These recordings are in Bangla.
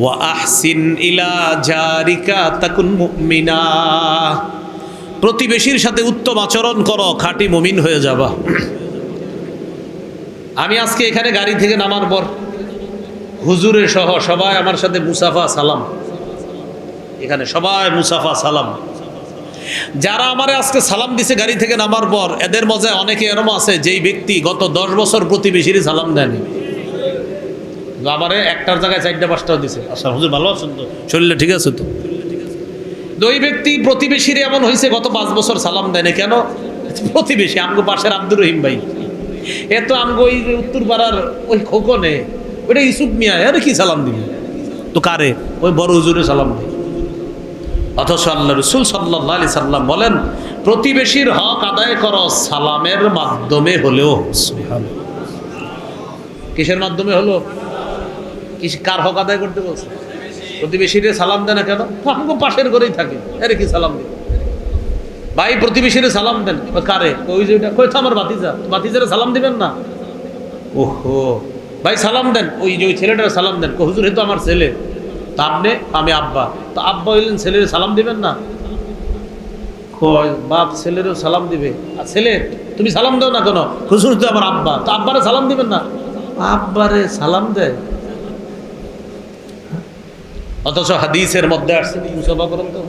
ওয়া ইলা জারিকা তাকুন মুমিনা। প্রতিবেশীর সাথে উত্তম আচরণ করো, খাঁটি মুমিন হয়ে যাবা। আমি আজকে এখানে গাড়ি থেকে নামার পর হুজুরে সহ সবাই আমার সাথে মুসাফা সালাম। এখানে সবাই মুসাফা সালাম। যারা আমারে আজকে সালাম দিছে গাড়ি থেকে নামার পর, এদের মজায় অনেকে এরম আছে, যেই ব্যক্তি গত দশ বছর প্রতিবেশীর সালাম দেয়নি। আমারে একটার জায়গায় চারটা পাঁচটাও দিছে। আচ্ছা হুজুর ভালো আছেন তো? শরীরে ঠিক আছে তো? দুই ব্যক্তি প্রতিবেশীর এমন হয়েছে গত পাঁচ বছর সালাম দেয়নি কেন? প্রতিবেশী আমগো পাশের আব্দুর রহিম ভাই। এ তো আমগো ওই উত্তর পাড়ার ওই খোকনে ওইটা ইসুফ মিয়া আরে কি সালাম দিবি? তো কারে? ওই বড় হুজুরে সালাম দেয়। অথচ আল্লাহ রসুল সাল্লাহ আলি সাল্লাম বলেন প্রতিবেশীর হক আদায় করো সালামের মাধ্যমে হলেও। কিসের মাধ্যমে হলো? কার হক আদায় করতে বলছে? প্রতিবেশীরে সালাম দেয় না কেন? আমাকে পাশের ঘরেই থাকে। আরে কি সালাম দিবে? ভাই, প্রতিবেশীরে সালাম দেন। কারে? ওই যে ওইটা? তো আমার বাতিজা বাতিজারে সালাম দিবেন না? ওহো। ভাই, সালাম দেন। ওই যে ওই ছেলেটার সালাম দেন। কই, হুজুর, এ তো আমার ছেলে। তা আপনি? আমি আব্বা। তো আব্বা হইলেন ছেলের সালাম দিবেন না? বাপ ছেলেরও সালাম দিবে। আর ছেলে, তুমি সালাম দাও না কেন? হুজুর তো আমার আব্বা। তো আব্বারে সালাম দিবেন না? আব্বারে সালাম দেয়? অথচ হাদিসের মধ্যে আসছে মুসাফা করেন তো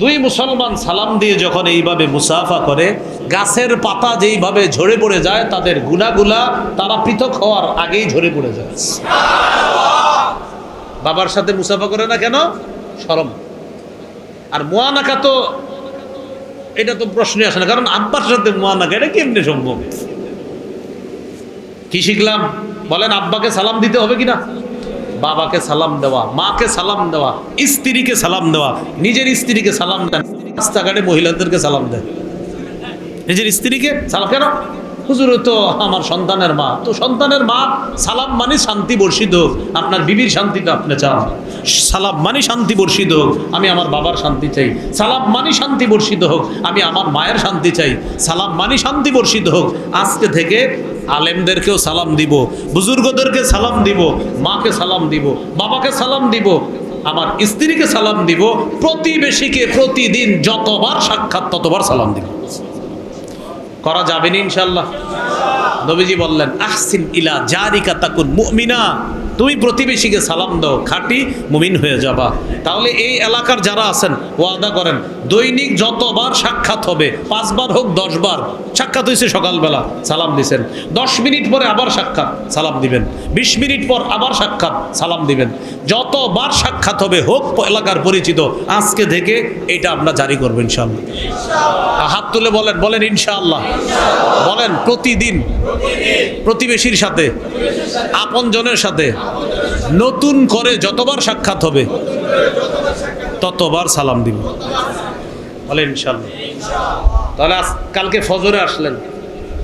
দুই মুসলমান সালাম দিয়ে যখন এইভাবে মুসাফা করে, গাছের পাতা যেইভাবে ঝরে পড়ে যায়, তাদের গুনাগুলা তারা পৃথক হওয়ার আগেই ঝরে পড়ে যায়। বাবার সাথে মুসাফা করে না কেন? সরম। আর মোয়ানাকা তো, এটা তো প্রশ্নই আসে না, কারণ আব্বার সাথে মোয়ানাকা, এটা কেমনে সম্ভব? কি শিখলাম? বলেন, আব্বাকে সালাম দিতে হবে কিনা বাবাকে সালাম দেওয়া, মাকে সালাম দেওয়া, স্ত্রীকে সালাম দেওয়া, নিজের স্ত্রীকে সালাম দেন। রাস্তাঘাটে মহিলাদেরকে সালাম দেন। নিজের স্ত্রীকে সালাম, কেন? হুজুর, তো আমার সন্তানের মা, তো সন্তানের মা, সালাম মানে শান্তি বর্ষিত আপনার বিবির শান্তিটা আপনি চান। সালাম মানে শান্তি বর্ষিত হোক, আমি আমার বাবার শান্তি চাই। সালাম মানে শান্তি বর্ষিত হোক, আমি আমার মায়ের শান্তি চাই। সালাম মানে শান্তি বর্ষিত হোক, আজকে থেকে আলেমদেরকেও সালাম দিব, বুজুর্গদেরকে সালাম দিব, মাকে সালাম দিব, বাবাকে সালাম দিব, আমার স্ত্রীকে সালাম দিব, প্রতিবেশীকে প্রতিদিন যতবার সাক্ষাৎ ততবার সালাম দিব। করা যাবে না ইনশাল্লাহ নবীজি বললেন আহসিন ইলা জারিকা তাকুন মুমিনা। তুমি প্রতিবেশীকে সালাম দাও, খাঁটি মুমিন হয়ে যাবা। তাহলে এই এলাকার যারা আছেন, ওয়াদা করেন, দৈনিক যতবার সাক্ষাৎ হবে, পাঁচবার হোক দশবার, সাক্ষাৎ হয়েছে সকালবেলা, সালাম দিছেন। দশ মিনিট পরে আবার সাক্ষাৎ, সালাম দিবেন। বিশ মিনিট পর আবার সাক্ষাৎ, সালাম দিবেন। যতবার সাক্ষাৎ হবে, হোক এলাকার পরিচিত, আজকে থেকে এটা আমরা জারি করব ইনশাল্লাহ হাত তুলে বলেন বলেন ইনশাআল্লাহ। বলেন, প্রতিদিন, প্রতিবেশীর সাথে, আপনজনের সাথে নতুন করে যতবার সাক্ষাৎ হবে, ততবার সালাম দিব। বলে ইনশাল্লাহ তাহলে কালকে ফজরে আসলেন।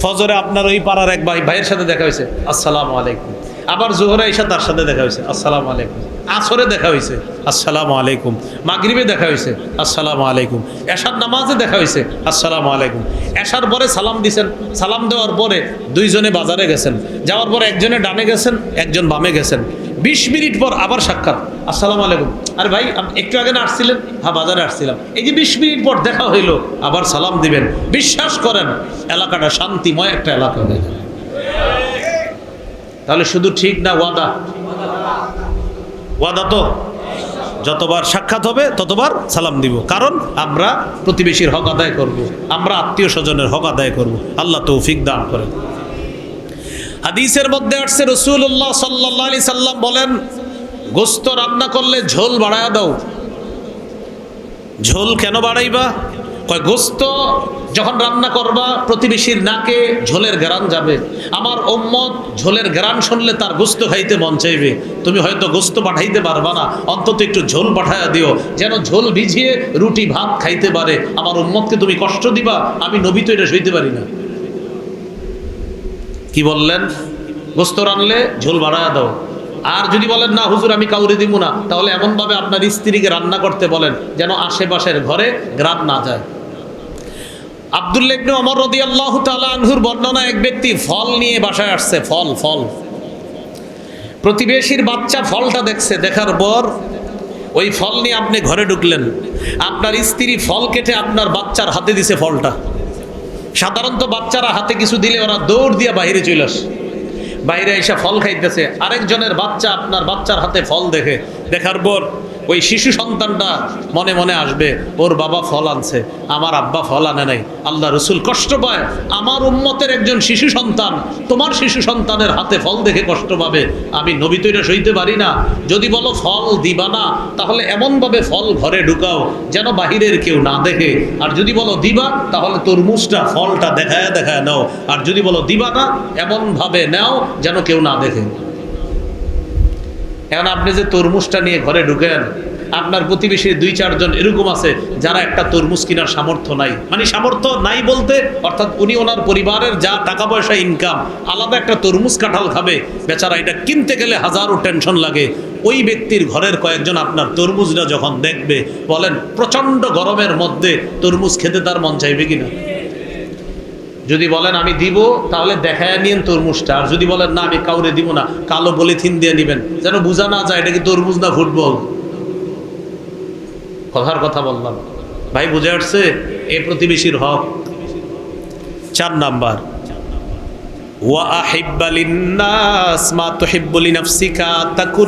ফজরে আপনার ওই পাড়ার এক ভাই, ভাইয়ের সাথে দেখা হয়েছে। আসসালাম আলাইকুম। আবার জোহরা এসে তার সাথে দেখা হয়েছে। আসসালাম আলাইকুম। আসরে দেখা হয়েছে। আসসালামু আলাইকুম। মাগরিবে দেখা হয়েছে। আসসালামু আলাইকুম। এশার নামাজে দেখা হয়েছে। আসসালামু আলাইকুম। এশার পরে সালাম দিছেন। সালাম দেওয়ার পরে দুইজনে বাজারে গেছেন। যাওয়ার পরে একজনে ডানে গেছেন, একজন বামে গেছেন। বিশ মিনিট পর আবার সাক্ষাৎ। আসসালামু আলাইকুম। আরে ভাই একটু আগে না আসছিলেন? হ্যাঁ বাজারে আসছিলাম। এই যে বিশ মিনিট পর দেখা হইল, আবার সালাম দিবেন। বিশ্বাস করেন, এলাকাটা শান্তিময় একটা এলাকা হয়ে তাহলে শুধু ঠিক না ওয়াদা? ওয়াদা তো? যতবার সাক্ষাৎ হবে, ততবার সালাম দিব। কারণ আমরা প্রতিবেশীর হক আদায় করব। আমরা আত্মীয় স্বজনের হক আদায় করব। আল্লাহ তৌফিক দান করেন। হাদিসের মধ্যে আসছে রসুল্লাহ সাল্লাহ আলি সাল্লাম বলেন, গোস্ত রান্না করলে ঝোল বাড়ায়া দাও। ঝোল কেন বাড়াইবা? কয়, গোস্ত যখন রান্না করবা, প্রতিবেশীর নাকে ঝোলের গ্রান যাবে। আমার ওম্মত ঝোলের গ্রান শুনলে তার গোস্ত খাইতে মন চাইবে। তুমি হয়তো গোস্ত পাঠাইতে পারবা না, অন্তত একটু ঝোল পাঠাইয়া দিও। যেন ঝোল ভিজিয়ে রুটি, ভাত খাইতে পারে। আমার উম্মতকে তুমি কষ্ট দিবা, আমি নবী তো এটা সইতে পারি না। কি বললেন? গোস্ত রানলে ঝোল বাড়ায়া দাও। আর যদি বলেন, না, হুজুর, আমি কাউরে দিব না, তাহলে এমনভাবে আপনার স্ত্রীকে রান্না করতে বলেন, যেন আশেপাশের ঘরে গ্রাম না যায়। আবদুল্লাহ ইবনে ওমর রাদিয়াল্লাহু তাআলা আনহুর বর্ণনা এক ব্যক্তি ফল নিয়ে বাসায় আসছে, ফল ফল। প্রতিবেশীর বাচ্চা ফলটা দেখছে, দেখার পর ওই ফল নিয়ে আপনি ঘরে ঢুকলেন। আপনার স্ত্রী ফল কেটে আপনার বাচ্চার হাতে দিছে ফলটা। সাধারণত বাচ্চারা হাতে কিছু দিলে ওরা দৌড় দিয়ে বাহিরে চলে আসে। বাইরে এসে ফল খাইতেছে। আরেকজনের বাচ্চা আপনার বাচ্চার হাতে ফল দেখে, দেখার পর ওই শিশু সন্তানটা মনে মনে আসবে, ওর বাবা ফল আনছে, আমার আব্বা ফল আনে নাই। আল্লাহ রসুল কষ্ট পায়। আমার উম্মতের একজন শিশু সন্তান, তোমার শিশু সন্তানের হাতে ফল দেখে কষ্ট পাবে। আমি নবী তৈরি সইতে পারি না। যদি বলো ফল দিবা না, তাহলে এমনভাবে ফল ঘরে ঢুকাও যেন বাহিরের কেউ না দেখে। আর যদি বলো দিবা, তাহলে তরমুজটা ফলটা দেখায় দেখায় নাও। আর যদি বলো দিবা না, এমনভাবে নাও যেন কেউ না দেখে। এখন আপনি যে তরমুজটা নিয়ে ঘরে ঢুকেন, আপনার প্রতিবেশীর দুই, চারজন এরকম আছে যারা একটা তরমুজ কেনার সামর্থ্য নাই। মানে সামর্থ্য নাই বলতে, অর্থাৎ উনি ওনার পরিবারের যা টাকা পয়সা ইনকাম আলাদা একটা তরমুজ কাঁঠাল খাবে। বেচারা এটা কিনতে গেলে হাজারো টেনশন লাগে। ওই ব্যক্তির ঘরের কয়েকজন আপনার তরমুজটা যখন দেখবে, বলেন, প্রচণ্ড গরমের মধ্যে তরমুজ খেতে তার মন চাইবে কিনা? যদি বলেন আমি দিব, তাহলে দেখায় নিন তরমুজটা। আর যদি বলেন, না, আমি কাউরে দিব না, কালো পলিথিন দিয়ে নিবেন। যেন বোঝা না যায়, এটা কি তরমুজ না ফুটবল? কথার কথা বললাম। ভাই, বুঝে আসছে? এ প্রতিবেশীর হক। চার নাম্বার। ওয়া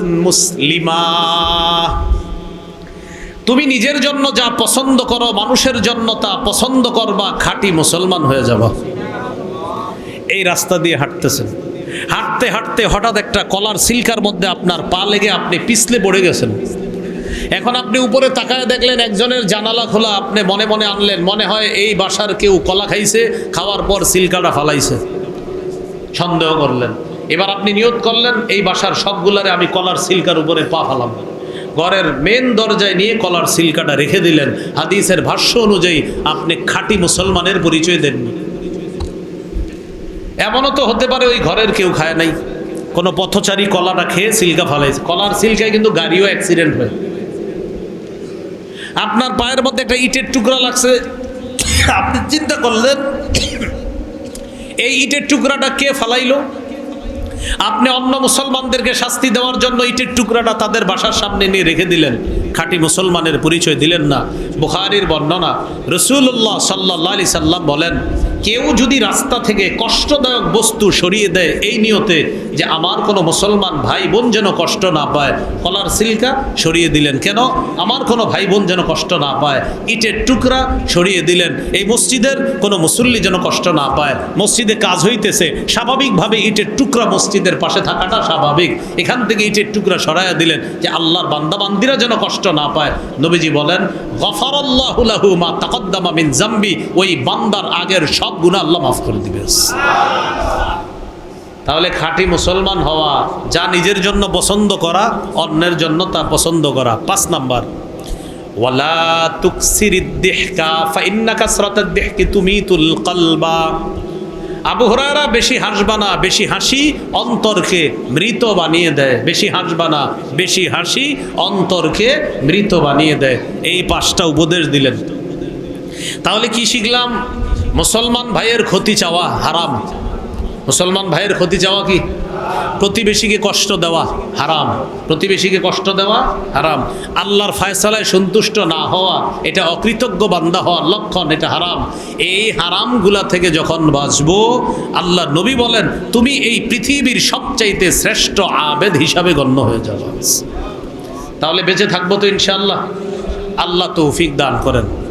মুসলিমা। তুমি নিজের জন্য যা পছন্দ করো, মানুষের জন্য তা পছন্দ করবা, খাঁটি মুসলমান হয়ে যাবা। এই রাস্তা দিয়ে হাঁটতেছেন। হাঁটতে হাঁটতে হঠাৎ একটা কলার সিল্কার মধ্যে আপনার পা লেগে আপনি পিছলে পড়ে গেছেন। এখন আপনি উপরে তাকায় দেখলেন একজনের জানালা খোলা, আপনি মনে মনে আনলেন, মনে হয় এই বাসার কেউ কলা খাইছে, খাওয়ার পর সিল্কাটা ফালাইছে। সন্দেহ করলেন। এবার আপনি নিয়ত করলেন, এই বাসার সবগুলারে আমি কলার সিল্কার উপরে পা ফালাম ঘরের মেন দরজায় নিয়ে কলার সিল্কাটা রেখে দিলেন। হাদিসের ভাষ্য অনুযায়ী আপনি খাঁটি মুসলমানের পরিচয় দেননি। এমনও তো হতে পারে ওই ঘরের কেউ খায় নাই। কোনো পথচারী কলাটা খেয়ে সিল্কা ফালাইছে। কলার সিল্কায় কিন্তু গাড়িও অ্যাক্সিডেন্ট হয়। আপনার পায়ের মধ্যে একটা ইটের টুকরা লাগছে। আপনি চিন্তা করলেন, এই ইটের টুকরাটা কে ফালাইলো? আপনি অন্য মুসলমানদেরকে শাস্তি দেওয়ার জন্য ইটের টুকরাটা তাদের বাসার সামনে নিয়ে রেখে দিলেন। খাঁটি মুসলমানের পরিচয় দিলেন না। বুখারির বর্ণনা রসুল্লাহ সাল্লা আলি সাল্লাম বলেন কেউ যদি রাস্তা থেকে কষ্টদায়ক বস্তু সরিয়ে দেয় এই নিয়তে যে আমার কোনো মুসলমান ভাই বোন যেন কষ্ট না পায়, কলার সিল্কা সরিয়ে দিলেন। কেন? আমার কোনো ভাই বোন যেন কষ্ট না পায়, ইটের টুকরা সরিয়ে দিলেন। এই মসজিদের কোনো মুসল্লি যেন কষ্ট না পায়। মসজিদে কাজ হইতেছে, স্বাভাবিকভাবে ইটের টুকরা মসজিদের পাশে থাকাটা স্বাভাবিক। এখান থেকে ইটের টুকরা সরাইয়া দিলেন যে আল্লাহর বান্দাবান্দিরা যেন কষ্ট না পায়। নবীজি বলেন, গফারাল্লাহু মা তাকদ্দামা মিন জাম্বি ওই বান্দার আগের সব গুনাহ আল্লাহ মাফ করে দিবে। তাহলে খাঁটি মুসলমান হওয়া, যা নিজের জন্য পছন্দ করা, অন্যের জন্য তা পছন্দ করা। পাঁচ নাম্বার, ওয়ালা আবু হুরায়রা বেশি বেশি হাসি অন্তরকে মৃত বানিয়ে দেয়। বেশি হাসবা না, বেশি হাসি অন্তরকে মৃত বানিয়ে দেয়। এই পাঁচটা উপদেশ দিলেন। তাহলে কি শিখলাম? মুসলমান ভাইয়ের ক্ষতি চাওয়া হারাম। মুসলমান ভাইয়ের ক্ষতি চাওয়া কি? প্রতিবেশীকে কষ্ট দেওয়া হারাম। প্রতিবেশীকে কষ্ট দেওয়া হারাম। আল্লাহর ফায়সালায় সন্তুষ্ট না হওয়া, এটা অকৃতজ্ঞ বান্দা হওয়ার লক্ষণ, এটা হারাম। এই হারামগুলা থেকে যখন বাঁচবো, আল্লাহ নবী বলেন, তুমি এই পৃথিবীর সবচাইতে শ্রেষ্ঠ আবেদ হিসাবে গণ্য হয়ে যাবে। তাহলে বেঁচে থাকব তো ইনশাআল্লাহ। আল্লাহ তৌফিক দান করেন।